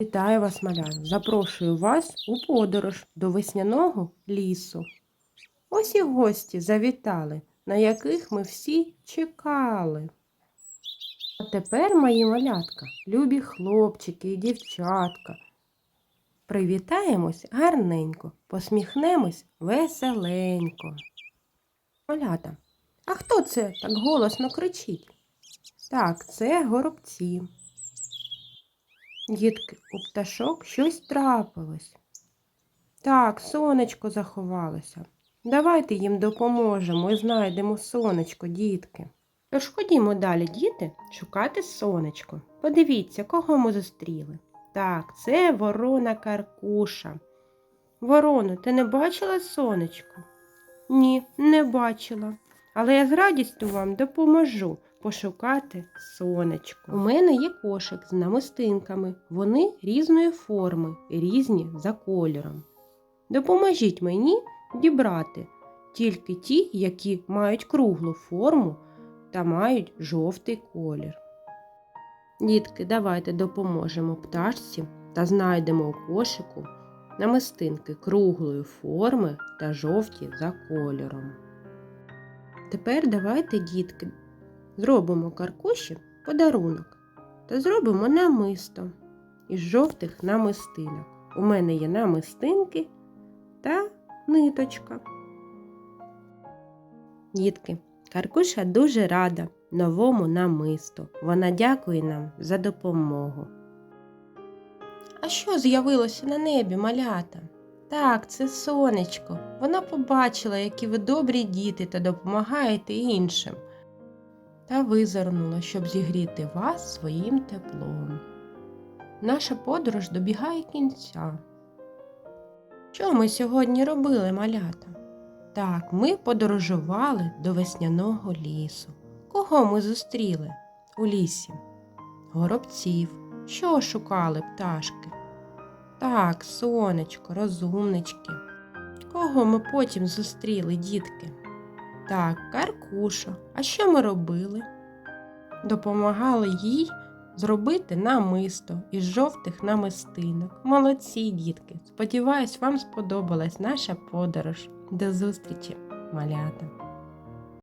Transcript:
Вітаю вас, малята! Запрошую вас у подорож до весняного лісу. Ось і гості завітали, на яких ми всі чекали. А тепер, мої малятка, любі хлопчики і дівчатка. Привітаємось гарненько, посміхнемось веселенько. Малята, а хто це так голосно кричить? Так, це горобці. Дітки, у пташок щось трапилось. Так, сонечко заховалося. Давайте їм допоможемо і знайдемо сонечко, дітки. Тож ходімо далі, діти, шукати сонечко. Подивіться, кого ми зустріли. Так, це ворона Каркуша. Вороно, ти не бачила сонечко? Ні, не бачила. Але я з радістю вам допоможу пошукати сонечко. У мене є кошик з намистинками. Вони різної форми, різні за кольором. Допоможіть мені дібрати тільки ті, які мають круглу форму та мають жовтий колір. Дітки, давайте допоможемо пташці та знайдемо у кошику намистинки круглої форми та жовті за кольором. Тепер давайте, дітки, зробимо каркуші подарунок та зробимо намисто із жовтих намистинок. У мене є намистинки та ниточка. Дітки, Каркуша дуже рада новому намисту. Вона дякує нам за допомогу. А що з'явилося на небі, малята? Так, це сонечко. Вона побачила, які ви добрі діти та допомагаєте іншим. Та визирнула, щоб зігріти вас своїм теплом. Наша подорож добігає кінця. Що ми сьогодні робили, малята? Так, ми подорожували до весняного лісу. Кого ми зустріли у лісі? Горобців. Що шукали пташки? Так, сонечко, розумнички. Кого ми потім зустріли, дітки? Так, Каркуша. А що ми робили? Допомагали їй зробити намисто із жовтих намистинок. Молодці, дітки! Сподіваюсь, вам сподобалась наша подорож. До зустрічі, малята!